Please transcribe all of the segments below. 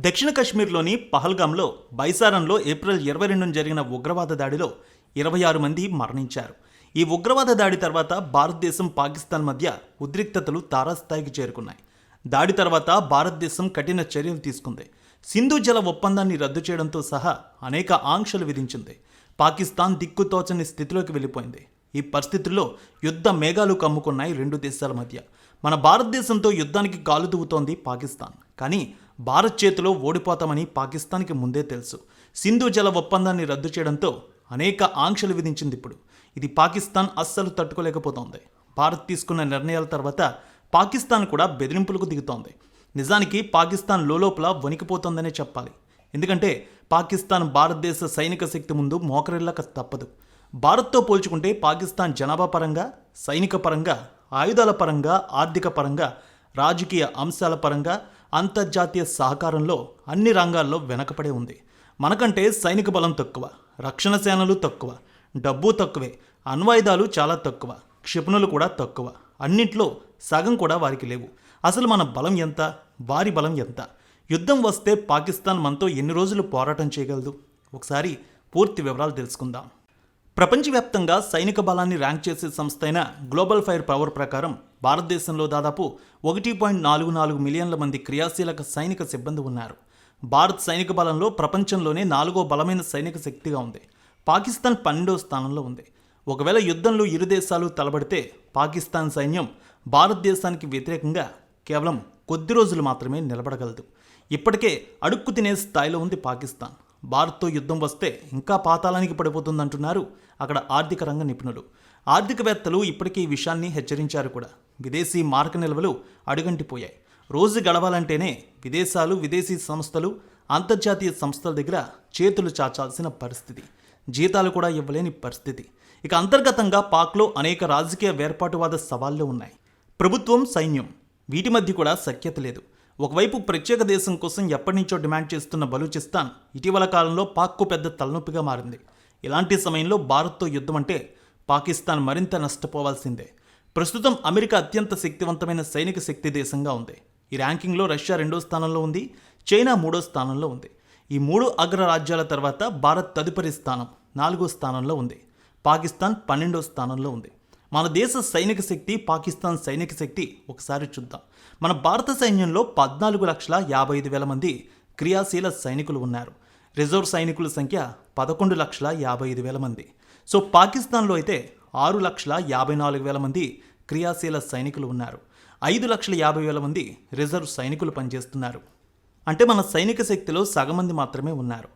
దక్షిణ కాశ్మీర్లోని పహల్గామ్లో బైసారంలో ఏప్రిల్ ఇరవై రెండున జరిగిన ఉగ్రవాద దాడిలో ఇరవై ఆరు మంది మరణించారు. ఈ ఉగ్రవాద దాడి తర్వాత భారతదేశం పాకిస్తాన్ మధ్య ఉద్రిక్తతలు తారాస్థాయికి చేరుకున్నాయి. దాడి తర్వాత భారతదేశం కఠిన చర్యలు తీసుకుంది. సింధు జల ఒప్పందాన్ని రద్దు చేయడంతో సహా అనేక ఆంక్షలు విధించింది. పాకిస్తాన్ దిక్కుతోచని స్థితిలోకి వెళ్ళిపోయింది. ఈ పరిస్థితుల్లో యుద్ధ మేఘాలు కమ్ముకున్నాయి రెండు దేశాల మధ్య. మన భారతదేశంతో యుద్ధానికి కాలు దువ్వుతోంది పాకిస్తాన్. కానీ భారత్ చేతిలో ఓడిపోతామని పాకిస్తాన్కి ముందే తెలుసు. సింధు జల ఒప్పందాన్ని రద్దు చేయడంతో అనేక ఆంక్షలు విధించింది ఇప్పుడు. ఇది పాకిస్తాన్ అస్సలు తట్టుకోలేకపోతోంది. భారత్ తీసుకున్న నిర్ణయాల తర్వాత పాకిస్తాన్ కూడా బెదిరింపులకు దిగుతోంది. నిజానికి పాకిస్తాన్ లోలోపల వణికిపోతోందనే చెప్పాలి. ఎందుకంటే పాకిస్తాన్ భారతదేశ సైనిక శక్తి ముందు మోకరిల్లక తప్పదు. భారత్తో పోల్చుకుంటే పాకిస్తాన్ జనాభా పరంగా సైనిక పరంగా ఆయుధాల పరంగా ఆర్థిక పరంగా రాజకీయ అంశాల పరంగా అంతర్జాతీయ సహకారంలో అన్ని రంగాల్లో వెనకపడే ఉంది. మనకంటే సైనిక బలం తక్కువ రక్షణ సేనలు తక్కువ డబ్బు తక్కువే అణ్వాయుధాలు చాలా తక్కువ క్షిపణులు కూడా తక్కువ. అన్నింట్లో సగం కూడా వారికి లేవు. అసలు మన బలం ఎంత? వారి బలం ఎంత? యుద్ధం వస్తే పాకిస్తాన్ మనతో ఎన్ని రోజులు పోరాటం చేయగలదు? ఒకసారి పూర్తి వివరాలు తెలుసుకుందాం. ప్రపంచవ్యాప్తంగా సైనిక బలాన్ని ర్యాంక్ చేసే సంస్థ అయిన గ్లోబల్ ఫైర్ పవర్ ప్రకారం భారతదేశంలో దాదాపు ఒకటి పాయింట్ నాలుగు నాలుగు మిలియన్ల మంది క్రియాశీలక సైనిక సిబ్బంది ఉన్నారు. భారత్ సైనిక బలంలో ప్రపంచంలోనే నాలుగో బలమైన సైనిక శక్తిగా ఉంది. పాకిస్తాన్ పన్నెండో స్థానంలో ఉంది. ఒకవేళ యుద్ధంలో ఇరు దేశాలు తలబడితే పాకిస్తాన్ సైన్యం భారతదేశానికి వ్యతిరేకంగా కేవలం కొద్ది రోజులు మాత్రమే నిలబడగలదు. ఇప్పటికే అడుక్కు తినే స్థాయిలో ఉంది పాకిస్తాన్. భారత్తో యుద్ధం వస్తే ఇంకా పాతాళానికి పడిపోతుందంటున్నారు అక్కడ ఆర్థిక రంగ నిపుణులు. ఆర్థికవేత్తలు ఇప్పటికీ ఈ విషయాన్ని హెచ్చరించారు కూడా. విదేశీ మార్క నిల్వలు అడుగంటిపోయాయి. రోజు గడవాలంటేనే విదేశాలు విదేశీ సంస్థలు అంతర్జాతీయ సంస్థల దగ్గర చేతులు చాచాల్సిన పరిస్థితి. జీతాలు కూడా ఇవ్వలేని పరిస్థితి. ఇక అంతర్గతంగా పాక్లో అనేక రాజకీయ వేర్పాటువాద సవాళ్ళు ఉన్నాయి. ప్రభుత్వం సైన్యం వీటి మధ్య కూడా సఖ్యత లేదు. ఒకవైపు ప్రత్యేక దేశం కోసం ఎప్పటి నుంచో డిమాండ్ చేస్తున్న బలూచిస్తాన్ ఇటీవల కాలంలో పాక్కు పెద్ద తలనొప్పిగా మారింది. ఇలాంటి సమయంలో భారత్తో యుద్ధం అంటే పాకిస్తాన్ మరింత నష్టపోవాల్సిందే. ప్రస్తుతం అమెరికా అత్యంత శక్తివంతమైన సైనిక శక్తి దేశంగా ఉంది. ఈ ర్యాంకింగ్లో రష్యా రెండో స్థానంలో ఉంది చైనా మూడో స్థానంలో ఉంది. ఈ మూడు అగ్ర రాజ్యాల తర్వాత భారత్ తదుపరి స్థానం నాలుగో స్థానంలో ఉంది. పాకిస్తాన్ పన్నెండో స్థానంలో ఉంది. మన దేశ సైనిక శక్తి పాకిస్తాన్ సైనిక శక్తి ఒకసారి చూద్దాం. మన భారత సైన్యంలో పద్నాలుగు లక్షల యాభై ఐదు వేల మంది క్రియాశీల సైనికులు ఉన్నారు. రిజర్వ్ సైనికుల సంఖ్య పదకొండు లక్షల యాభై ఐదు వేల మంది. సో పాకిస్తాన్లో అయితే ఆరు లక్షల యాభై నాలుగు వేల మంది క్రియాశీల సైనికులు ఉన్నారు. ఐదు లక్షల యాభై వేల మంది రిజర్వ్ సైనికులు పనిచేస్తున్నారు. అంటే మన సైనిక శక్తిలో సగం మంది మాత్రమే ఉన్నారు.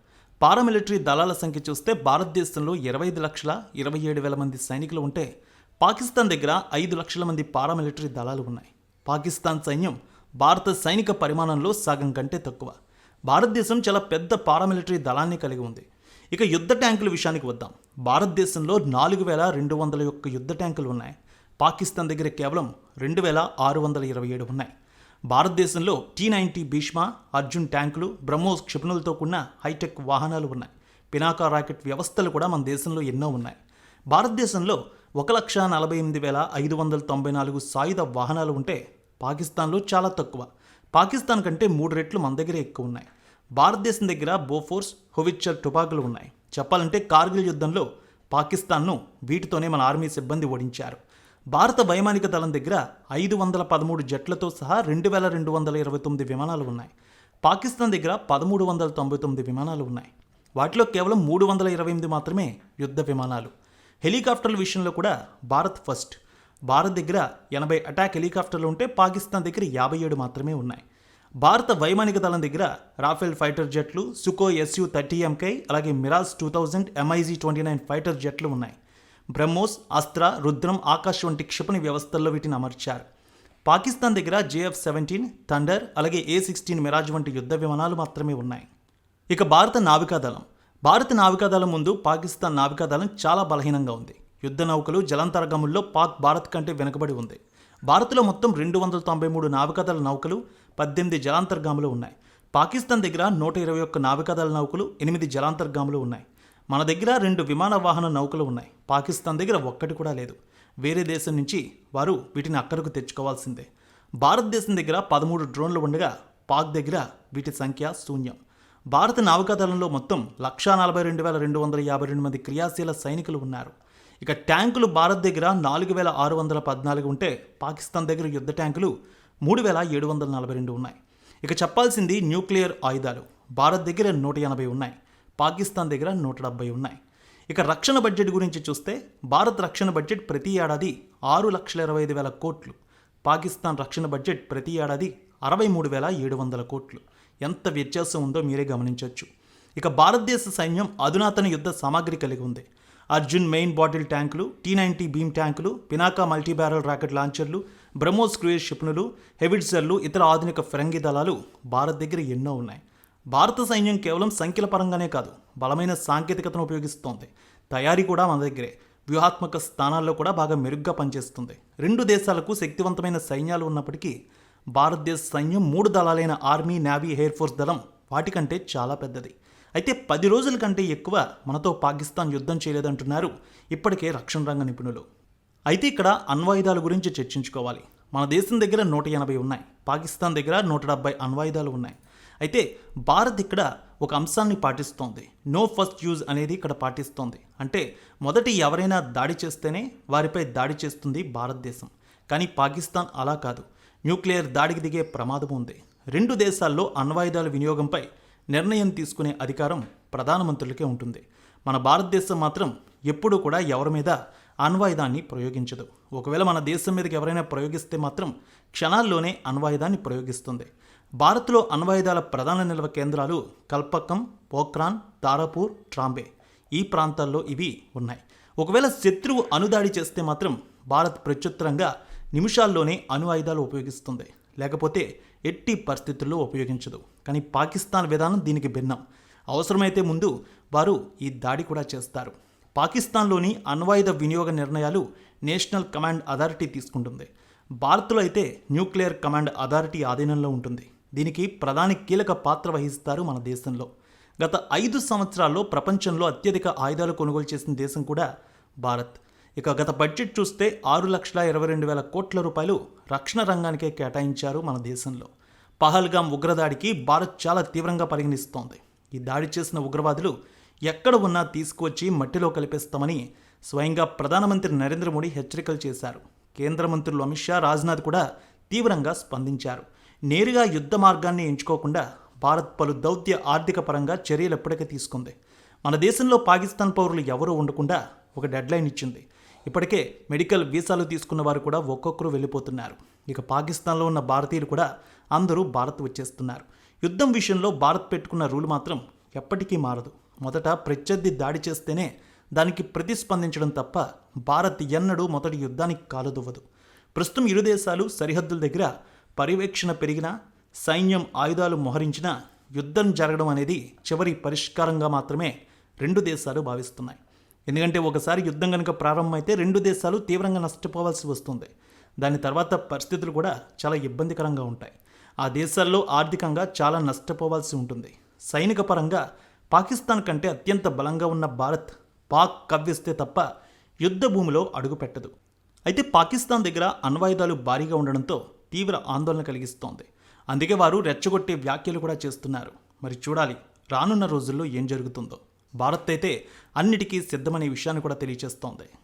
పారామిలిటరీ దళాల సంఖ్య చూస్తే భారతదేశంలో ఇరవై ఐదు లక్షల ఇరవై ఏడు వేల మంది సైనికులు ఉంటే పాకిస్తాన్ దగ్గర ఐదు లక్షల మంది పారామిలిటరీ దళాలు ఉన్నాయి. పాకిస్తాన్ సైన్యం భారత సైనిక పరిమాణంలో సగం కంటే తక్కువ. భారతదేశం చాలా పెద్ద పారామిలిటరీ దళాన్ని కలిగి ఉంది. ఇక యుద్ధ ట్యాంకుల విషయానికి వద్దాం. భారతదేశంలో నాలుగు వేల రెండు వందల యొక్క యుద్ధ ట్యాంకులు ఉన్నాయి. పాకిస్తాన్ దగ్గర కేవలం రెండు వేల ఆరు వందల ఇరవై ఏడు ఉన్నాయి. భారతదేశంలో టీ నైంటీ భీష్మ అర్జున్ ట్యాంకులు బ్రహ్మోస్ క్షిపణులతో కూడిన హైటెక్ వాహనాలు ఉన్నాయి. పినాకా రాకెట్ వ్యవస్థలు కూడా మన దేశంలో ఎన్నో ఉన్నాయి. భారతదేశంలో ఒక లక్ష నలభై ఎనిమిది వేల ఐదు వందల తొంభై నాలుగు సాయుధ వాహనాలు ఉంటే పాకిస్తాన్లో చాలా తక్కువ. పాకిస్తాన్ కంటే మూడు రెట్లు మన దగ్గర ఎక్కువ ఉన్నాయి. భారతదేశం దగ్గర బోఫోర్స్ హువిచ్చర్ టుపాకులు ఉన్నాయి. చెప్పాలంటే కార్గిల్ యుద్ధంలో పాకిస్తాన్ను వీటితోనే మన ఆర్మీ సిబ్బంది ఓడించారు. భారత వైమానిక దళం దగ్గర ఐదు వందల పదమూడు జట్లతో సహా రెండు వేల రెండు వందల ఇరవై తొమ్మిది విమానాలు ఉన్నాయి. పాకిస్తాన్ దగ్గర పదమూడు వందల తొంభై తొమ్మిది విమానాలు ఉన్నాయి. వాటిలో కేవలం మూడు వందల ఇరవై ఎనిమిది మాత్రమే యుద్ధ విమానాలు. హెలికాప్టర్ల విషయంలో కూడా భారత్ ఫస్ట్. భారత్ దగ్గర ఎనభై అటాక్ హెలికాప్టర్లు ఉంటే పాకిస్తాన్ దగ్గర యాభై ఏడు మాత్రమే ఉన్నాయి. భారత వైమానిక దళం దగ్గర రాఫెల్ ఫైటర్ జెట్లు సుకో ఎస్యు థర్టీ ఎంకై అలాగే Mirage two thousand MiG twenty nine fighter జెట్లు ఉన్నాయి. బ్రహ్మోస్ అస్త్ర రుద్రం ఆకాశ్ వంటి క్షిపణి వ్యవస్థల్లో వీటిని అమర్చారు. పాకిస్తాన్ దగ్గర జేఎఫ్ సెవెంటీన్ థండర్ అలాగే ఏ సిక్స్టీన్ మిరాజ్ వంటి యుద్ధ విమానాలు మాత్రమే ఉన్నాయి. ఇక భారత నావికాదళం భారత నావికాదళం ముందు పాకిస్తాన్ నావికాదళం చాలా బలహీనంగా ఉంది. యుద్ధ నౌకలు జలాంతరగముల్లో పాక్ భారత్ కంటే వెనుకబడి ఉంది. భారత్లో మొత్తం రెండు వందల తొంభై మూడు నావికాదళ నౌకలు పద్దెనిమిది జలాంతర్గాములు ఉన్నాయి. పాకిస్తాన్ దగ్గర నూట ఇరవై ఒక్క నావికాదళ నౌకలు ఎనిమిది జలాంతర్గాములు ఉన్నాయి. మన దగ్గర రెండు విమాన వాహన నౌకలు ఉన్నాయి. పాకిస్తాన్ దగ్గర ఒక్కటి కూడా లేదు. వేరే దేశం నుంచి వారు వీటిని అక్కడకు తెచ్చుకోవాల్సిందే. భారతదేశం దగ్గర పదమూడు డ్రోన్లు ఉండగా పాక్ దగ్గర వీటి సంఖ్య శూన్యం. భారత నావికాదళంలో మొత్తం లక్షా నలభై రెండు వేల రెండు వందల యాభై రెండు మంది క్రియాశీల సైనికులు ఉన్నారు. ఇక ట్యాంకులు భారత్ దగ్గర నాలుగు వేల ఆరు వందల పద్నాలుగు ఉంటే పాకిస్తాన్ దగ్గర యుద్ధ ట్యాంకులు మూడు వేల ఏడు వందల నలభై రెండు ఉన్నాయి. ఇక చెప్పాల్సింది న్యూక్లియర్ ఆయుధాలు. భారత్ దగ్గర నూట ఎనభై ఉన్నాయి. పాకిస్తాన్ దగ్గర నూట డెబ్బై ఉన్నాయి. ఇక రక్షణ బడ్జెట్ గురించి చూస్తే భారత్ రక్షణ బడ్జెట్ ప్రతి ఏడాది ఆరు లక్షల ఇరవై ఐదు వేల కోట్లు. పాకిస్తాన్ రక్షణ బడ్జెట్ ప్రతి ఏడాది అరవై మూడు వేల ఏడు వందల కోట్లు. ఎంత వ్యత్యాసం ఉందో మీరే గమనించవచ్చు. ఇక భారతదేశ సైన్యం అధునాతన యుద్ధ సామాగ్రి కలిగి ఉంది. అర్జున్ మెయిన్ బాటిల్ ట్యాంకులు టీ నైన్టీ బీమ్ ట్యాంకులు పినాకా మల్టీబ్యారల్ రాకెట్ లాంచర్లు బ్రహ్మోస్ క్రూయర్ షిప్నులు హెవిడ్జర్లు ఇతర ఆధునిక ఫిరంగి దళాలు భారత్ దగ్గర ఎన్నో ఉన్నాయి. భారత సైన్యం కేవలం సంఖ్యల పరంగానే కాదు బలమైన సాంకేతికతను ఉపయోగిస్తోంది. తయారీ కూడా మన దగ్గరే వ్యూహాత్మక స్థానాల్లో కూడా బాగా మెరుగ్గా పనిచేస్తుంది. రెండు దేశాలకు శక్తివంతమైన సైన్యాలు ఉన్నప్పటికీ భారతదేశ సైన్యం మూడు దళాలైన ఆర్మీ నేవీ ఎయిర్ ఫోర్స్ దళం వాటికంటే చాలా పెద్దది. అయితే పది రోజుల కంటే ఎక్కువ మనతో పాకిస్తాన్ యుద్ధం చేయలేదంటున్నారు ఇప్పటికే రక్షణ రంగ నిపుణులు. అయితే ఇక్కడ అణ్వాయుధాల గురించి చర్చించుకోవాలి. మన దేశం దగ్గర నూట ఎనభై ఉన్నాయి. పాకిస్తాన్ దగ్గర నూట డెబ్బై అణ్వాయుధాలు ఉన్నాయి. అయితే భారత్ ఇక్కడ ఒక అంశాన్ని పాటిస్తోంది. నో ఫస్ట్ యూజ్ అనేది ఇక్కడ పాటిస్తోంది. అంటే మొదటి ఎవరైనా దాడి చేస్తేనే వారిపై దాడి చేస్తుంది భారతదేశం. కానీ పాకిస్తాన్ అలా కాదు. న్యూక్లియర్ దాడికి దిగే ప్రమాదం ఉంది. రెండు దేశాల్లో అణ్వాయుధాల వినియోగంపై నిర్ణయం తీసుకునే అధికారం ప్రధానమంత్రులకే ఉంటుంది. మన భారతదేశం మాత్రం ఎప్పుడూ కూడా ఎవరి మీద అణ్వాయుధాన్ని ప్రయోగించదు. ఒకవేళ మన దేశం మీదకి ఎవరైనా ప్రయోగిస్తే మాత్రం క్షణాల్లోనే అణ్వాయుధాన్ని ప్రయోగిస్తుంది. భారత్లో అణ్వాయుధాల ప్రధాన నిల్వ కేంద్రాలు కల్పక్కం పోఖ్రాన్ తారాపూర్ ట్రాంబే. ఈ ప్రాంతాల్లో ఇవి ఉన్నాయి. ఒకవేళ శత్రువు అనుదాడి చేస్తే మాత్రం భారత్ ప్రత్యుత్తరంగా నిమిషాల్లోనే అణు ఆయుధాలు ఉపయోగిస్తుంది. లేకపోతే ఎట్టి పరిస్థితుల్లో ఉపయోగించదు. కానీ పాకిస్తాన్ విధానం దీనికి భిన్నం. అవసరమైతే ముందు వారు ఈ దాడి కూడా చేస్తారు. పాకిస్తాన్లోని అణ్వాయుధ వినియోగ నిర్ణయాలు నేషనల్ కమాండ్ అథారిటీ తీసుకుంటుంది. భారత్లో అయితే న్యూక్లియర్ కమాండ్ అథారిటీ ఆధీనంలో ఉంటుంది. దీనికి ప్రధాని కీలక పాత్ర వహిస్తారు మన దేశంలో. గత ఐదు సంవత్సరాల్లో ప్రపంచంలో అత్యధిక ఆయుధాలు కొనుగోలు చేసిన దేశం కూడా భారత్. ఇక గత బడ్జెట్ చూస్తే ఆరు లక్షల ఇరవై రెండు వేల కోట్ల రూపాయలు రక్షణ రంగానికే కేటాయించారు మన దేశంలో. పహల్గాం ఉగ్రదాడికి భారత్ చాలా తీవ్రంగా పరిగణిస్తోంది. ఈ దాడి చేసిన ఉగ్రవాదులు ఎక్కడ ఉన్నా తీసుకువచ్చి మట్టిలో కలిపేస్తామని స్వయంగా ప్రధానమంత్రి నరేంద్ర మోడీ హెచ్చరికలు చేశారు. కేంద్ర మంత్రులు అమిత్ షా రాజ్నాథ్ కూడా తీవ్రంగా స్పందించారు. నేరుగా యుద్ధ మార్గాన్ని ఎంచుకోకుండా భారత్ పలు దౌత్య ఆర్థిక పరంగా చర్యలు ఎప్పటికీ తీసుకుంది. మన దేశంలో పాకిస్తాన్ పౌరులు ఎవరూ ఉండకుండా ఒక డెడ్లైన్ ఇచ్చింది. ఇప్పటికే మెడికల్ వీసాలు తీసుకున్న వారు కూడా ఒక్కొక్కరు వెళ్ళిపోతున్నారు. ఇక పాకిస్తాన్లో ఉన్న భారతీయులు కూడా అందరూ భారత్ వచ్చేస్తున్నారు. యుద్ధం విషయంలో భారత్ పెట్టుకున్న రూల్ మాత్రం ఎప్పటికీ మారదు. మొదట ప్రత్యర్థి దాడి చేస్తేనే దానికి ప్రతిస్పందించడం తప్ప భారత్ ఎన్నడూ మొదటి యుద్ధానికి కాలుదువ్వదు. ప్రస్తుతం ఇరు దేశాలు సరిహద్దుల దగ్గర పర్యవేక్షణ పెరిగినా సైన్యం ఆయుధాలు మోహరించినా యుద్ధం జరగడం అనేది చివరి పరిష్కారంగా మాత్రమే రెండు దేశాలు భావిస్తున్నాయి. ఎందుకంటే ఒకసారి యుద్ధం కనుక ప్రారంభమైతే రెండు దేశాలు తీవ్రంగా నష్టపోవాల్సి వస్తుంది. దాని తర్వాత పరిస్థితులు కూడా చాలా ఇబ్బందికరంగా ఉంటాయి. ఆ దేశాల్లో ఆర్థికంగా చాలా నష్టపోవాల్సి ఉంటుంది. సైనిక పరంగా పాకిస్తాన్ కంటే అత్యంత బలంగా ఉన్న భారత్ పాక్ కవ్విస్తే తప్ప యుద్ధ భూమిలో అడుగుపెట్టదు అయితే పాకిస్తాన్ దగ్గర అణ్వాయుధాలు భారీగా ఉండడంతో తీవ్ర ఆందోళన కలిగిస్తోంది. అందుకే వారు రెచ్చగొట్టే వ్యాఖ్యలు కూడా చేస్తున్నారు. మరి చూడాలి రానున్న రోజుల్లో ఏం జరుగుతుందో. భారత్ అయితే అన్నిటికీ సిద్ధమనే విషయాన్ని కూడా తెలియజేస్తోంది